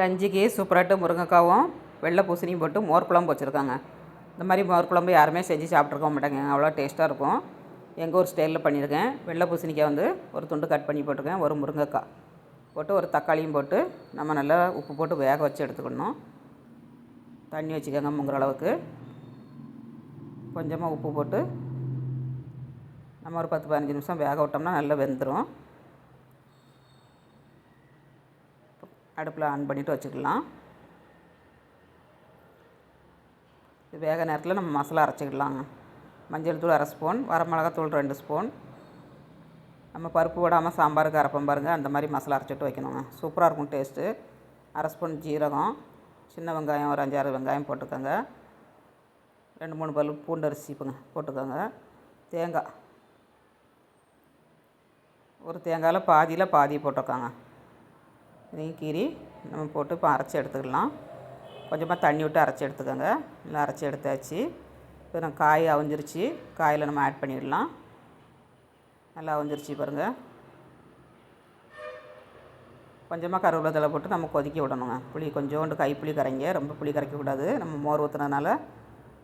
லஞ்சுக்கு சூப்பராட்டு முருங்கைக்காவும் வெள்ளை பூசணியும் போட்டு மோர் குழம்பு வச்சுருக்காங்க. இந்த மாதிரி மோர் குழம்பு யாருமே செஞ்சு சாப்பிட்ருக்க மாட்டாங்க. அவ்வளோ டேஸ்ட்டாக இருக்கும். எங்கள் ஊர் ஸ்டைலில் பண்ணியிருக்கேன். வெள்ளை பூசணிக்காய் வந்து ஒரு துண்டு கட் பண்ணி போட்டிருக்கேன். ஒரு முருங்கைக்காய் போட்டு ஒரு தக்காளியும் போட்டு நம்ம நல்லா உப்பு போட்டு வேக வச்சு எடுத்துக்கணும். தண்ணி வச்சுக்கோங்க முங்குற அளவுக்கு. கொஞ்சமாக உப்பு போட்டு நம்ம ஒரு பத்து பதினஞ்சு நிமிஷம் வேக விட்டோம்னா நல்லா வெந்துடும் அடுப்பில் ஆன் பண்ணிவிட்டு வச்சுக்கலாம். இது வேக நேரத்தில் நம்ம மசாலா அரைச்சிக்கலாங்க. மஞ்சள் தூள் அரை ஸ்பூன் வரமிளகாத்தூள் ரெண்டு ஸ்பூன். நம்ம பருப்பு விடாமல் சாம்பாருக்கு அரைப்போம் பாருங்கள் அந்த மாதிரி மசாலா அரைச்சிட்டு வைக்கணுங்க. சூப்பராக இருக்கும் டேஸ்ட்டு. அரை ஸ்பூன் ஜீரகம் சின்ன வெங்காயம் ஒரு அஞ்சாறு வெங்காயம் போட்டுக்கோங்க. ரெண்டு மூணு பல் பூண்டு அரிசிப்புங்க போட்டுக்கோங்க. தேங்காய். ஒரு தேங்காயில் பாதியில் பாதி போட்டிருக்காங்க. இதையும் கீறி நம்ம போட்டு இப்போ அரைச்சி எடுத்துக்கலாம். கொஞ்சமாக தண்ணி விட்டு அரைச்சி எடுத்துக்கோங்க. நல்லா அரைச்சி எடுத்தாச்சு. இப்போ நான் காய் அவிஞ்சிருச்சு. காயில் நம்ம ஆட் பண்ணிடலாம். நல்லா அவிஞ்சிருச்சு பாருங்கள் கொஞ்சமாக கருவேப்பிலை தலை போட்டு நம்ம கொதிக்க விடணுங்க. புளி கொஞ்சோண்டு கை புளி கரைங்க. ரொம்ப புளி கரைக்கக்கூடாது நம்ம மோர் ஊற்றுனதுனால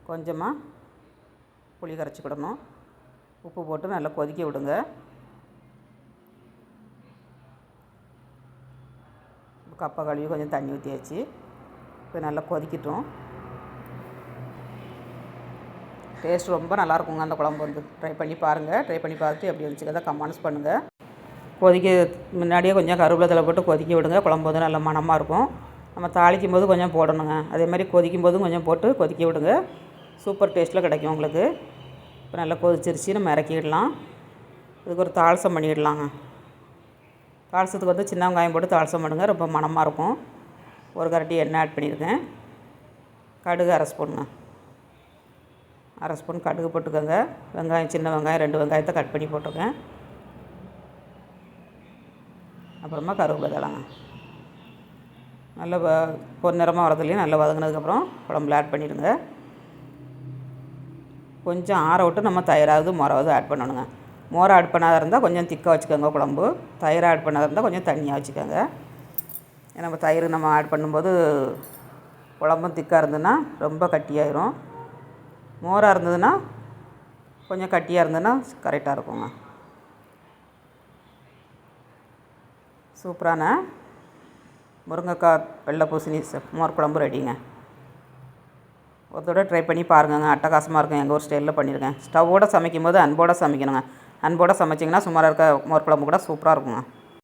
கொஞ்சமாக புளி கரைச்சி விடணும். உப்பு போட்டு நல்லா கொதிக்க விடுங்க. கப்பை கழுவி கொஞ்சம் தண்ணி ஊற்றியாச்சு இப்போ நல்லா கொதிக்கட்டும். டேஸ்ட் ரொம்ப நல்லாயிருக்குங்க அந்த குழம்பு வந்து. ட்ரை பண்ணி பாருங்கள் ட்ரை பண்ணி பார்த்துட்டு எப்படி இருந்துச்சுக்கிறத கமெண்ட்ஸ் பண்ணுங்கள் கொதிக்க முன்னாடியே கொஞ்சம் கருவேப்பிலை போட்டு கொதிக்க விடுங்க. குழம்பு வந்து நல்ல மணமாக இருக்கும். நம்ம தாளிக்கும் போது கொஞ்சம் போடணுங்க. அதே மாதிரி கொதிக்கும் போதும் கொஞ்சம் போட்டு கொதிக்க விடுங்க. சூப்பர் டேஸ்ட்டில் கிடைக்கும் உங்களுக்கு. இப்போ நல்லா கொதிச்சிருச்சு. நம்ம இறக்கிடலாம். இதுக்கு ஒரு தாளசம் பண்ணிடலாங்க. பாலசத்துக்கு வந்து சின்ன வெங்காயம் போட்டு தாளசம் பண்ணுங்க ரொம்ப மணமாக இருக்கும். ஒரு கரட்டி எண்ணெய் ஆட் பண்ணியிருக்கேன். கடுகு அரை ஸ்பூனுங்க. அரை ஸ்பூன் கடுகு போட்டுக்கோங்க. வெங்காயம் சின்ன வெங்காயம் ரெண்டு வெங்காயத்தை கட் பண்ணி போட்டிருக்கேன். அப்புறமா கருவேப்பிலை தழங்க. நல்லா பொன்னிறமாக வரதுலேயும் நல்லா வதங்கினதுக்கப்புறம் குழம்புல ஆட் பண்ணிடுங்க. கொஞ்சம் ஆற விட்டு நம்ம தயிராவது மொராவது ஆட் பண்ணணுங்க. மோர் ஆட் பண்ணாத இருந்தால் கொஞ்சம் திக்காக வச்சுக்கோங்க குழம்பு. தயிர் ஆட் பண்ணாத இருந்தால் கொஞ்சம் தண்ணியாக வச்சுக்கோங்க. நம்ம தயிர் நம்ம ஆட் பண்ணும்போது குழம்பும் திக்காக இருந்ததுன்னா ரொம்ப கட்டியாயிரும். மோராக இருந்ததுன்னா கொஞ்சம் கட்டியாக இருந்ததுன்னா கரெக்டாக இருக்குங்க. சூப்பரான முருங்கைக்காய் வெள்ளை பூசணி மோர் குழம்பு ரெடிங்க. ஒரு தடவை ட்ரை பண்ணி பாருங்கங்க. அட்டகாசமாக இருக்கும் எங்கள் ஊர் ஸ்டைலில் பண்ணியிருக்கேன் ஸ்டவ்வோடு சமைக்கும் போது அன்போடு சமைக்கணுங்க. அன்போடு சமைச்சிங்கன்னா சுமாராக இருக்க மோர் குழம்பு கூட சூப்பராக இருக்குங்க